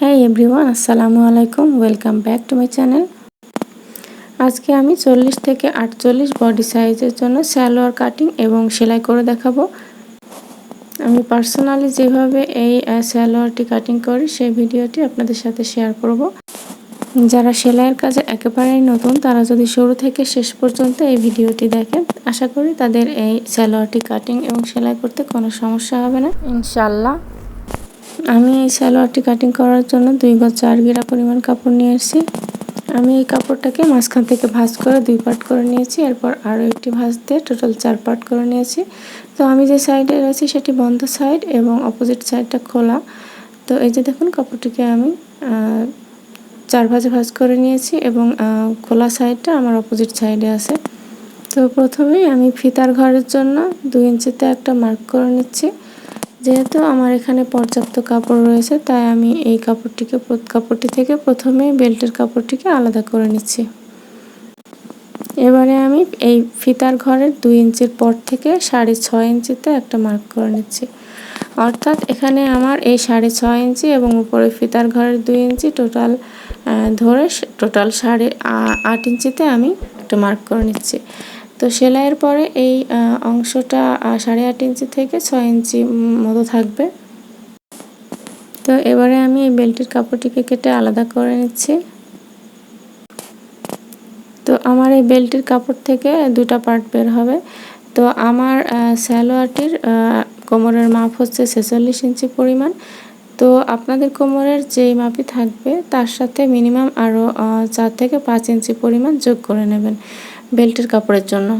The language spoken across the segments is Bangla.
হ্যাঁ এভরিওয়ান আসসালামু আলাইকুম welcome back to my channel আজকে আমি চল্লিশ থেকে আটচল্লিশ বডি সাইজের জন্য স্যালোয়ার কাটিং এবং সেলাই করে দেখাবো। আমি পার্সোনালি যেভাবে এই স্যালোয়ারটি কাটিং করি, সেই ভিডিওটি আপনাদের সাথে শেয়ার করব। যারা সেলাইয়ের কাজে একেবারেই নতুন, তারা যদি শুরু থেকে শেষ পর্যন্ত এই ভিডিওটি দেখেন, আশা করি তাদের এই স্যালোয়ারটি কাটিং এবং সেলাই করতে কোনো সমস্যা হবে না। ইনশাল্লাহ আমি এই সালোয়ারটি কাটিং করার জন্য দুই গজ চার গিরা পরিমাণ কাপড় নিয়ে এসেছি। আমি এই কাপড়টাকে মাঝখান থেকে ভাঁজ করে দুই পার্ট করে নিয়েছি, এরপর আরও একটি ভাঁজ দিয়ে টোটাল চার পার্ট করে নিয়েছি। তো আমি যে সাইডে রয়েছি সেটি বন্ধ সাইড এবং অপোজিট সাইডটা খোলা। তো এই যে দেখুন কাপড়টিকে আমি চার ভাজে ভাঁজ করে নিয়েছি এবং খোলা সাইডটা আমার অপোজিট সাইডে আছে। তো প্রথমেই আমি ফিতার ঘরের জন্য দুই ইঞ্চিতে একটা মার্ক করে নিচ্ছি। যেহেতু আমার এখানে পর্যাপ্ত কাপড় রয়েছে, তাই আমি এই কাপড়টিকে কাপড়টি থেকে প্রথমে বেল্টের কাপড়টিকে আলাদা করে নিচ্ছি। এবারে আমি এই ফিতার ঘরের দুই ইঞ্চির পর থেকে সাড়ে ছয় ইঞ্চিতে একটা মার্ক করে নিচ্ছি। অর্থাৎ এখানে আমার এই সাড়ে ছয় ইঞ্চি এবং উপরে ফিতার ঘরের দুই ইঞ্চি টোটাল ধরে টোটাল সাড়ে আট ইঞ্চিতে আমি একটা মার্ক করে নিচ্ছি। তো সেলাইয়ের পরে এই অংশটা সাড়ে আট ইঞ্চি থেকে ছয় ইঞ্চি মতো থাকবে। তো এবারে আমি এই বেল্টের কাপড়টিকে কেটে আলাদা করে নিচ্ছি। তো আমার এই বেল্টের কাপড় থেকে দুটা পার্ট বের হবে। তো আমার স্যালোয়ারটির কোমরের মাপ হচ্ছে ছেচল্লিশ ইঞ্চি পরিমাণ। তো আপনাদের কোমরের যেই মাপই থাকবে, তার সাথে মিনিমাম আরও চার থেকে পাঁচ ইঞ্চি পরিমাণ যোগ করে নেবেন। বেল্টের কাপড়ের জন্য।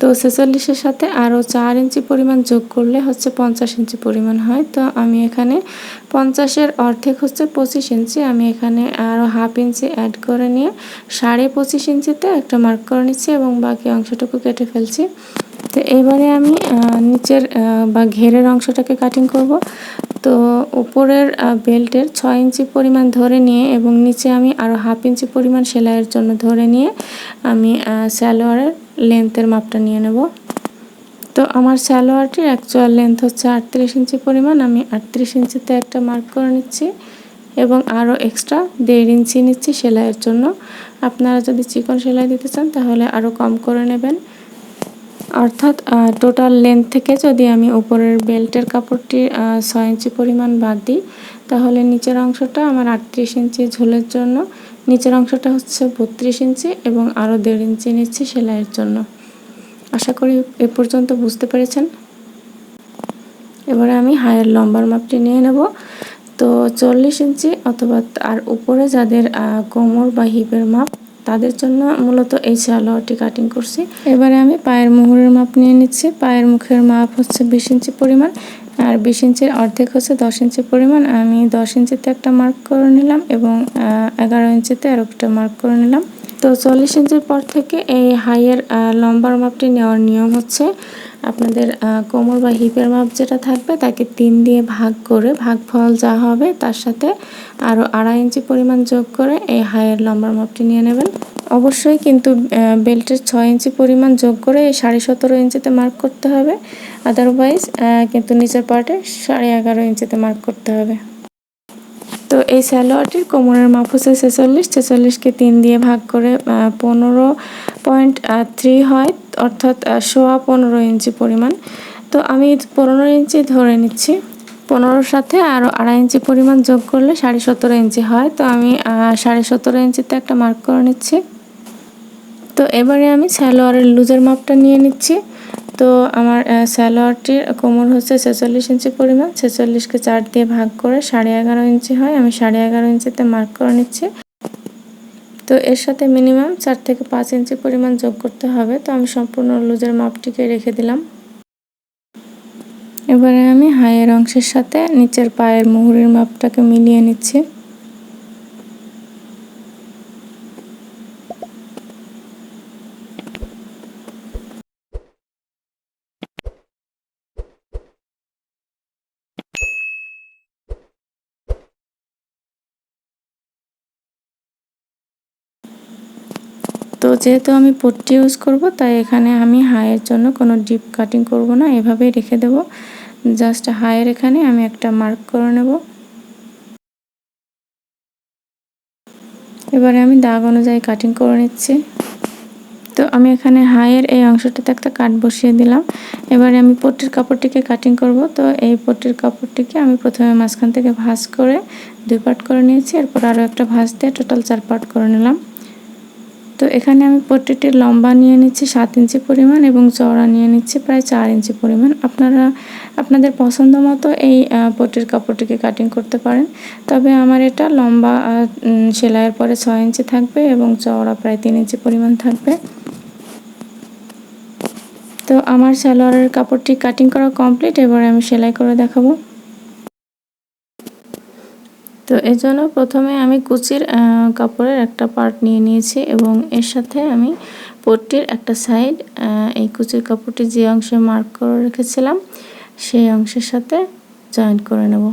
তো ছেচল্লিশের সাথে আরও চার ইঞ্চি পরিমাণ যোগ করলে হচ্ছে পঞ্চাশ ইঞ্চি পরিমাণ হয়। তো আমি এখানে পঞ্চাশের অর্ধেক হচ্ছে পঁচিশ ইঞ্চি। আমি এখানে আরও হাফ ইঞ্চি অ্যাড করে নিয়ে সাড়ে পঁচিশ ইঞ্চিতে একটা মার্ক করে নিচ্ছি এবং বাকি অংশটুকু কেটে ফেলছি। তো এবারে আমি নিচের বা ঘেরের অংশটাকে কাটিং করব। তো উপরের বেল্টের ছয় ইঞ্চি পরিমাণ ধরে নিয়ে এবং নিচে আমি আরও হাফ ইঞ্চি পরিমাণ সেলাইয়ের জন্য ধরে নিয়ে আমি সালোয়ারের লেন্থের মাপটা নিয়ে নেব। তো আমার সালোয়ারটির অ্যাকচুয়াল লেন্থ হচ্ছে আটত্রিশ ইঞ্চি পরিমাণ, আমি আটত্রিশ ইঞ্চিতে একটা মার্ক করে নিচ্ছি এবং আরও এক্সট্রা দেড় ইঞ্চি নিচ্ছি সেলাইয়ের জন্য। আপনারা যদি চিকন সেলাই দিতে চান তাহলে আরও কম করে নেবেন। অর্থাৎ টোটাল লেন্থ থেকে যদি আমি উপরের বেল্টের কাপড়টি ছয় ইঞ্চি পরিমাণ বাদ দিই, তাহলে নিচের অংশটা আমার আটত্রিশ ইঞ্চি ঝোলের জন্য, নিচের অংশটা হচ্ছে বত্রিশ ইঞ্চি এবং আরও দেড় ইঞ্চি নিচ্ছি সেলাইয়ের জন্য। আশা করি এ পর্যন্ত বুঝতে পেরেছেন। এবারে আমি হায়ের লম্বার মাপটি নিয়ে নেব। তো চল্লিশ ইঞ্চি অথবা আর উপরে যাদের কোমর বা হিপের মাপ তাদের জন্য মূলত এই সালোয়ারটি কাটিং করছি। এবারে আমি পায়ের মোহরের মাপ নিয়ে নিচ্ছি। পায়ের মুখের মাপ হচ্ছে বিশ ইঞ্চি পরিমাণ আর বিশ ইঞ্চির অর্ধেক হচ্ছে দশ ইঞ্চি পরিমাণ। আমি দশ ইঞ্চিতে একটা মার্ক করে নিলাম এবং এগারো ইঞ্চিতে আর একটা মার্ক করে নিলাম। তো চল্লিশ ইঞ্চির পর থেকে এই হাইয়ের লম্বার মাপটি নেওয়ার নিয়ম হচ্ছে আপনাদের কোমর বা হিপের মাপ যেটা থাকবে তাকে তিন দিয়ে ভাগ করে ভাগফল যা হবে তার সাথে আরও আড়াই ইঞ্চি পরিমাণ যোগ করে এই হাইয়ের লম্বার মাপটি নিয়ে নেবেন। অবশ্যই কিন্তু বেল্টের ছয় ইঞ্চি পরিমাণ যোগ করে এই সাড়ে সতেরো ইঞ্চিতে মার্ক করতে হবে। আদারওয়াইজ কিন্তু নিচের পার্টে সাড়ে এগারো ইঞ্চিতে মার্ক করতে হবে। তো এই স্যালোয়ারটির কোমরের মাপ হচ্ছে ছেচল্লিশ, ছেচল্লিশকে তিন দিয়ে ভাগ করে পনেরো পয়েন্ট থ্রি হয়, অর্থাৎ সোয়া পনেরো ইঞ্চি পরিমাণ। তো আমি পনেরো ইঞ্চি ধরে নিচ্ছি। পনেরোর সাথে আরও আড়াই ইঞ্চি পরিমাণ যোগ করলে সাড়ে সতেরো ইঞ্চি হয়। তো আমি সাড়ে সতেরো ইঞ্চিতে একটা মার্ক করে নিচ্ছি। তো এবারে আমি স্যালোয়ারের লুজের মাপটা নিয়ে নিচ্ছি। তো আমার স্যালোয়ারটির কোমর হচ্ছে ছেচল্লিশ ইঞ্চি পরিমাণ। ছেচল্লিশকে চার দিয়ে ভাগ করে সাড়ে এগারো ইঞ্চি হয়। আমি সাড়ে এগারো ইঞ্চিতে মার্ক করে নিচ্ছি। তো এর সাথে মিনিমাম চার থেকে পাঁচ ইঞ্চি পরিমাণ যোগ করতে হবে। তো আমি সম্পূর্ণ লুজের মাপটিকে রেখে দিলাম। এবারে আমি হাইয়ের অংশের সাথে নিচের পায়ের মুহুরির মাপটাকে মিলিয়ে নিচ্ছি। তো যেহেতু আমি পট্টি ইউজ করব, তাই এখানে আমি হায়ের জন্য কোনো ডিপ কাটিং করব না, এভাবেই রেখে দেব। জাস্ট হায়ের এখানে আমি একটা মার্ক করে নেব। এবারে আমি দাগ অনুযায়ী কাটিং করে নিচ্ছি। তো আমি এখানে হায়ের এই অংশটাতে একটা কাট বসিয়ে দিলাম। এবারে আমি পট্টির কাপড়টিকে কাটিং করব। তো এই পট্টির কাপড়টিকে আমি প্রথমে মাঝখান থেকে ভাঁজ করে দুই পার্ট করে নিয়েছি। এরপর আরও একটা ভাঁজ দিয়ে টোটাল চার পার্ট করে নিলাম। তো এখানে আমি পট্টিটির লম্বা নিয়ে নিচ্ছি সাত ইঞ্চি পরিমাণ এবং চওড়া নিয়ে নিচ্ছি প্রায় চার ইঞ্চি পরিমাণ। আপনারা, আপনাদের পছন্দ মতো এই পট্টির কাপড়টিকে কাটিং করতে পারেন। তবে আমার এটা লম্বা সেলাইয়ের পরে ছয় ইঞ্চি থাকবে এবং চওড়া প্রায় তিন ইঞ্চি পরিমাণ থাকবে। তো আমার সালোয়ারের কাপড়টি কাটিং করা কমপ্লিট এবারে আমি সেলাই করে দেখাবো। তো এর জন্য প্রথমে আমি কুচির কাপড়ের একটা পার্ট নিয়ে নিয়েছি এবং এর সাথে আমি পট্টির একটা সাইড এই কুচির কাপড়টি যে অংশে মার্ক করে রেখেছিলাম, সেই অংশের সাথে জয়েন্ট করে নেব।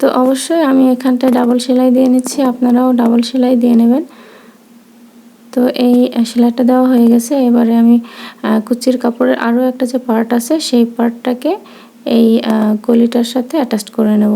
তো অবশ্যই আমি এখানটায় ডাবল সেলাই দিয়ে নিচ্ছি, আপনারাও ডাবল সেলাই দিয়ে নেবেন। তো এই সেলাইটা দেওয়া হয়ে গেছে। এবারে আমি কুচির কাপড়ের আরও একটা যে পার্ট আছে, সেই পার্টটাকে এই কলিটার সাথে অ্যাটাচ করে নেব।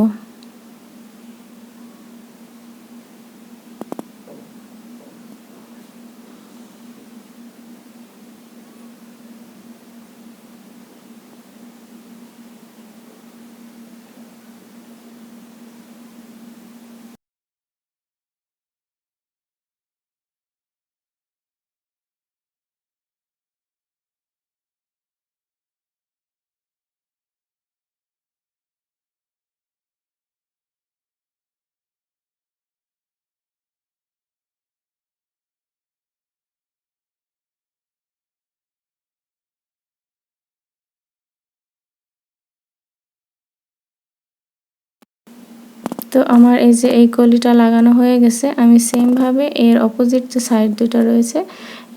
তো আমার এই যে এই কলিটা লাগানো হয়ে গেছে, আমি সেমভাবে এর অপোজিট যে সাইড দুটো রয়েছে,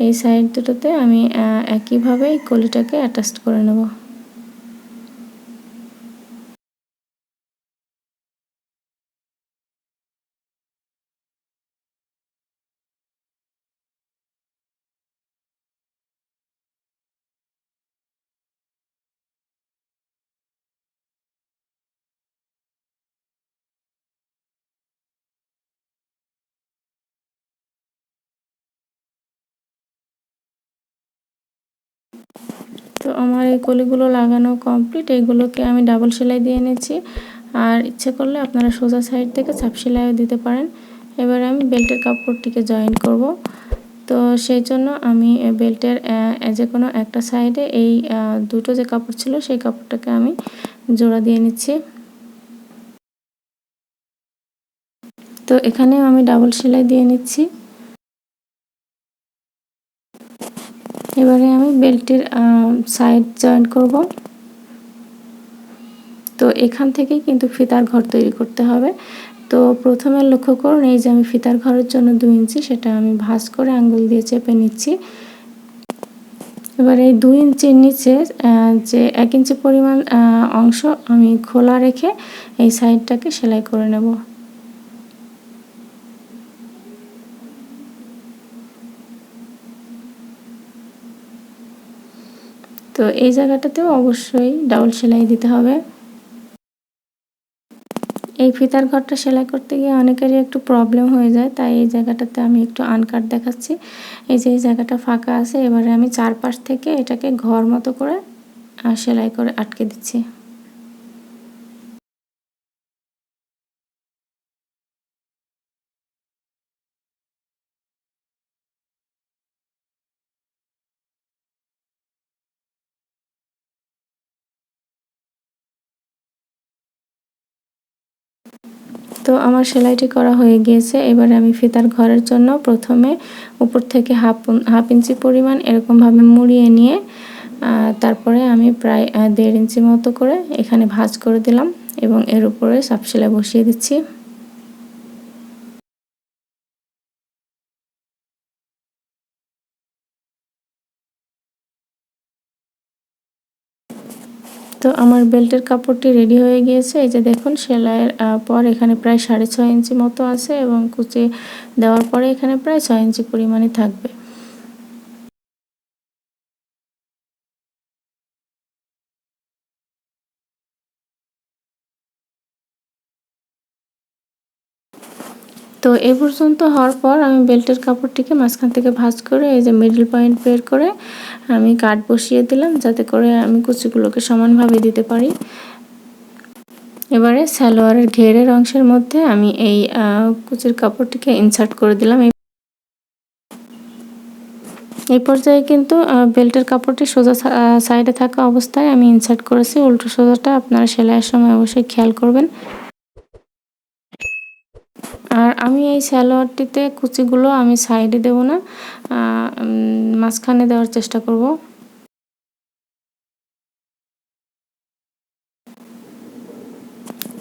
এই সাইড দুটোতে আমি একইভাবে এই কলিটাকে অ্যাটাচ করে নেব। তো আমার এই কলিগুলো লাগানো কমপ্লিট এইগুলোকে আমি ডাবল সেলাই দিয়ে নিয়েছি আর ইচ্ছে করলে আপনারা সোজা সাইড থেকে চাপ সেলাইও দিতে পারেন। এবারে আমি বেল্টের কাপড়টিকে জয়েন করব। তো সেই জন্য আমি বেল্টের যে কোনো একটা সাইডে এই দুটো যে কাপড় ছিল, সেই কাপড়টাকে আমি জোড়া দিয়ে নিচ্ছি। তো এখানেও আমি ডাবল সেলাই দিয়ে নিচ্ছি। এবারে আমি বেল্টের সাইড জয়েন করব। তো এখান থেকেই কিন্তু ফিতার ঘর তৈরি করতে হবে। তো প্রথমে লক্ষ্য করুন, এই যে আমি ফিতার ঘরের জন্য দু ইঞ্চি, সেটা আমি ভাঁজ করে আঙ্গুল দিয়ে চেপে নিচ্ছি। এবার এই দুই ইঞ্চির নিচে যে এক ইঞ্চি পরিমাণ অংশ আমি খোলা রেখে এই সাইডটাকে সেলাই করে নেব। তো এই জায়গাটাতেও অবশ্যই ডাবল সেলাই দিতে হবে। এই ফিতার ঘরটা সেলাই করতে গিয়ে অনেকেরই একটু প্রবলেম হয়ে যায়, তাই এই জায়গাটাতে আমি একটু আনকাট দেখাচ্ছি। এই যে এই জায়গাটা ফাঁকা আছে, এবারে আমি চারপাশ থেকে এটাকে ঘর মতো করে সেলাই করে আটকে দিচ্ছি। তো আমার সেলাইটি করা হয়ে গিয়েছে। এবারে আমি ফিতার ঘরের জন্য প্রথমে উপর থেকে হাফ হাফ ইঞ্চি পরিমাণ এরকমভাবে মুড়িয়ে নিয়ে তারপরে আমি প্রায় দেড় ইঞ্চি মতো করে এখানে ভাজ করে দিলাম এবং এর উপরে সাপ সেলাই বসিয়ে দিচ্ছি। তো আমার বেল্টের কাপড়টি রেডি হয়ে গিয়েছে। এই যে দেখুন, সেলাইয়ের পর এখানে প্রায় সাড়ে ছয় ইঞ্চি মতো আছে এবং কুচে দেওয়ার পরে এখানে প্রায় ছয় ইঞ্চি পরিমাণে থাকবে। তো এ পর্যন্ত হওয়ার পর আমি বেল্টের কাপড়টিকে মাঝখান থেকে ভাঁজ করে, এই যে মিডল পয়েন্ট বের করে আমি কাট বসিয়ে দিলাম যাতে করে আমি কুচিগুলোকে সমানভাবে দিতে পারি। এবারে সালোয়ারের ঘেরের অংশের মধ্যে আমি এই কুচির কাপড়টিকে ইনসার্ট করে দিলাম। এই পর্যায়ে কিন্তু বেল্টের কাপড়টি সোজা সাইডে থাকা অবস্থায় আমি ইনসার্ট করেছি। উল্টো সোজাটা আপনারা সেলাইয়ের সময় অবশ্যই খেয়াল করবেন। আর আমি এই সালোয়ারটিতে কুচিগুলো আমি সাইডে দেব না মাঝখানে দেওয়ার চেষ্টা করব।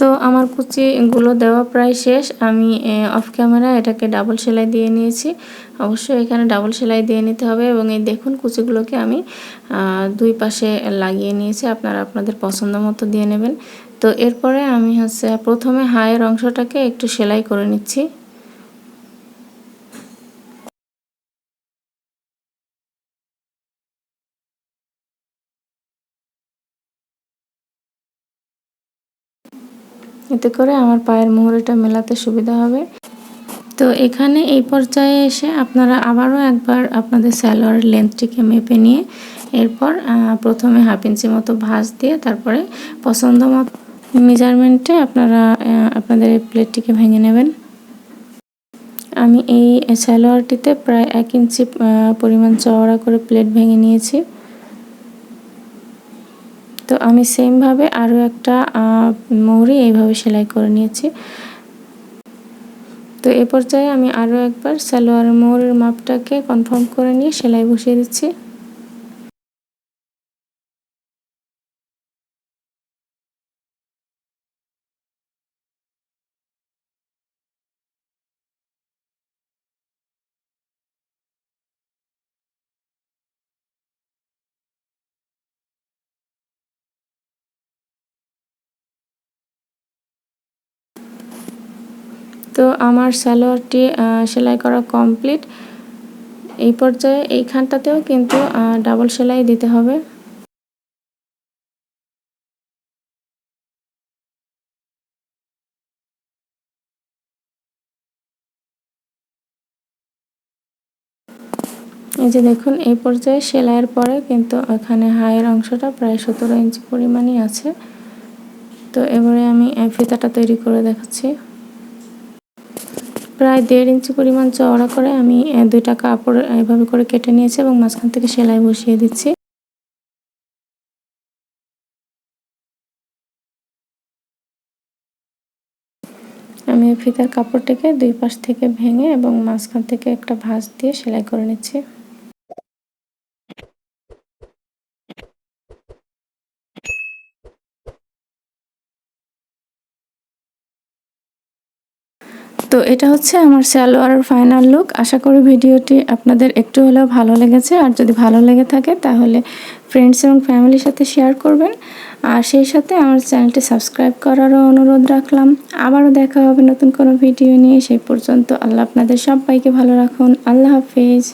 তো আমার কুচিগুলো দেওয়া প্রায় শেষ, আমি অফ ক্যামেরা এটাকে ডাবল সেলাই দিয়ে নিয়েছি। অবশ্যই এখানে ডাবল সেলাই দিয়ে নিতে হবে এবং এই দেখুন কুচিগুলোকে আমি দুই পাশে লাগিয়ে নিয়েছি, আপনারা আপনাদের পছন্দ মতো দিয়ে নেবেন। তো এরপরে আমি হচ্ছে প্রথমে হায়ের অংশটাকে একটু সেলাই করে নিচ্ছি। এতে করে আমার পায়ের মোহরিটা মেলাতে সুবিধা হবে। তো এখানে এই পর্যায়ে এসে আপনারা আবারও একবার আপনাদের স্যালোয়ার লেন্থটিকে মেপে নিয়ে এরপর প্রথমে হাফ ইঞ্চি মতো ভাঁজ দিয়ে তারপরে পছন্দ মতো মেজারমেন্টে আপনারা আপনাদের এই প্লেটটিকে ভেঙে নেবেন। আমি এই স্যালোয়ারটিতে প্রায় এক ইঞ্চি পরিমাণ চওড়া করে প্লেট ভেঙে নিয়েছি। তো আমি সেমভাবে আরও একটা মৌরি এইভাবে সেলাই করে নিয়েছি। তো এ পর্যায়ে আমি আরও একবার সালোয়ার মোড়ের মাপটাকে কনফার্ম করে নিয়ে সেলাই বসিয়ে দিচ্ছি। তো আমার সালোয়ারটি সেলাই করা কমপ্লিট এই পর্যায়ে এইখানটাতেও কিন্তু ডাবল সেলাই দিতে হবে। এই যে দেখুন, এই পর্যায়ে সেলাইয়ের পরে কিন্তু এখানে হায়ের অংশটা প্রায় সতেরো ইঞ্চি পরিমাণই আছে। তো এবারে আমি ফিতাটা তৈরি করে দেখাচ্ছি। প্রায় দেড় ইঞ্চি পরিমাণ চওড়া করে আমি দুইটা কাপড় এভাবে করে কেটে নিয়েছি এবং মাঝখান থেকে সেলাই বসিয়ে দিচ্ছি। আমি ফিতার কাপড়টাকে দুই পাশ থেকে ভেঙে এবং মাঝখান থেকে একটা ভাঁজ দিয়ে সেলাই করে নিচ্ছি। তো এটা হচ্ছে আমার সালোয়ারের ফাইনাল লুক আশা করি ভিডিওটি আপনাদের একটু হলেও ভালো লেগেছে। আর যদি ভালো লেগে থাকে, তাহলে ফ্রেন্ডস এবং ফ্যামিলির সাথে শেয়ার করবেন। আর সেই সাথে আমার চ্যানেলটি সাবস্ক্রাইব করারও অনুরোধ রাখলাম। আবারও দেখা হবে নতুন কোনো ভিডিও নিয়ে। সেই পর্যন্ত আল্লাহ আপনাদের সবাইকে ভালো রাখুন। আল্লাহ হাফিজ।